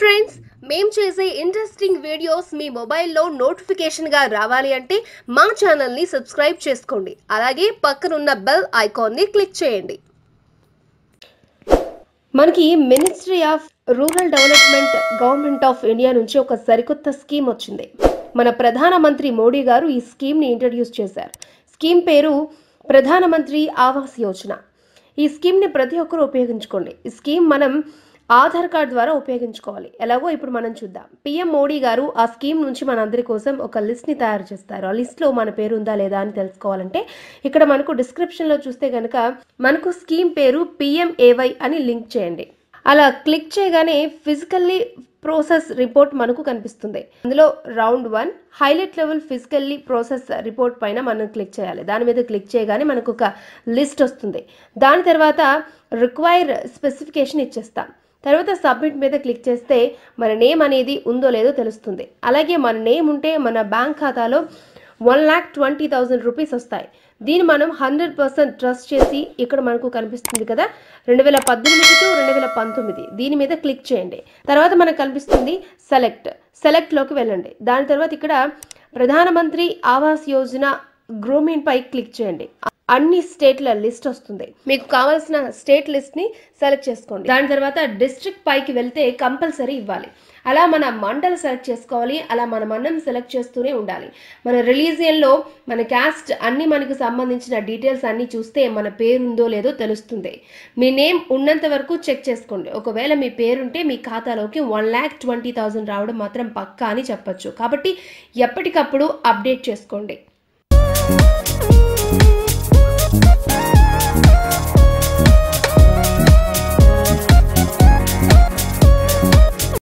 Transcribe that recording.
Friends మేం చేసే interesting videos మీ మొబైల్లో నోటిఫికేషన్గా రావాలి అంటే మా ఛానల్ని సబ్స్క్రైబ్ చేసుకోండి. అలాగే పక్కనున్న బెల్ ఐకాన్ని క్లిక్ చేయండి. మనకి ministry of rural development government of India నుంచి ఒక సరికొత్త స్కీమ్ వచ్చింది. మన ప్రధానమంత్రి మోడీ గారు ఈ స్కీమ్ని ఇంట్రడ్యూస్ చేశారు. స్కీమ్ పేరు ప్రధానమంత్రి ఆవాస్ యోజన. ఈ స్కీమ్ని ప్రతి ఒక్కరూ ఉపయోగించుకోండి. ఈ స్కీమ్ మనం ఆధార్ కార్డ్ ద్వారా ఉపయోగించుకోవాలి. ఎలాగో ఇప్పుడు మనం చూద్దాం. పిఎం మోడీ గారు ఆ స్కీమ్ నుంచి మనందరి కోసం ఒక లిస్ట్ని తయారు చేస్తారు. ఆ లిస్ట్లో మన పేరు ఉందా లేదా అని తెలుసుకోవాలంటే ఇక్కడ మనకు డిస్క్రిప్షన్లో చూస్తే కనుక మనకు స్కీమ్ పేరు పిఎంఏవై అని లింక్ చేయండి. అలా క్లిక్ చేయగానే ఫిజికల్లీ ప్రోసెస్ రిపోర్ట్ మనకు కనిపిస్తుంది. అందులో round one highlight level physically process report పైన మనం క్లిక్ చేయాలి. దాని మీద క్లిక్ చేయగానే మనకు ఒక లిస్ట్ వస్తుంది. దాని తర్వాత రిక్వైర్ స్పెసిఫికేషన్ ఇచ్చేస్తాం. తర్వాత సబ్మిట్ మీద క్లిక్ చేస్తే మన నేమ్ అనేది ఉందో లేదో తెలుస్తుంది. అలాగే మన నేమ్ ఉంటే మన బ్యాంక్ ఖాతాలో one lakh twenty thousand rupees వస్తాయి. దీన్ని మనం హండ్రెడ్ పర్సెంట్ ట్రస్ట్ చేసి ఇక్కడ మనకు కనిపిస్తుంది కదా రెండు వేల పద్దెనిమిది టు రెండు వేల పంతొమ్మిది. దీని మీద క్లిక్ చేయండి. తర్వాత మనకు కనిపిస్తుంది సెలెక్ట్. సెలెక్ట్లోకి వెళ్ళండి. దాని తర్వాత ఇక్కడ ప్రధానమంత్రి ఆవాస్ యోజన గ్రూమిన్ పై క్లిక్ చేయండి. అన్ని స్టేట్ల లిస్ట్ వస్తుంది. మీకు కావాల్సిన స్టేట్ లిస్ట్ని సెలెక్ట్ చేసుకోండి. దాని తర్వాత డిస్ట్రిక్ట్ పైకి వెళ్తే కంపల్సరీ ఇవ్వాలి. అలా మన మండల్ సెలెక్ట్ చేసుకోవాలి. అలా మన మనం సెలెక్ట్ చేస్తూనే ఉండాలి. మన రిలీజియన్లో మన క్యాస్ట్ అన్ని మనకు సంబంధించిన డీటెయిల్స్ అన్ని చూస్తే మన పేరు ఉందో లేదో తెలుస్తుంది. మీ నేమ్ ఉన్నంత వరకు చెక్ చేసుకోండి. ఒకవేళ మీ పేరుంటే మీ ఖాతాలోకి వన్ ల్యాక్ ట్వంటీ థౌజండ్ రావడం మాత్రం పక్కా అని చెప్పొచ్చు. కాబట్టి ఎప్పటికప్పుడు అప్డేట్ చేసుకోండి.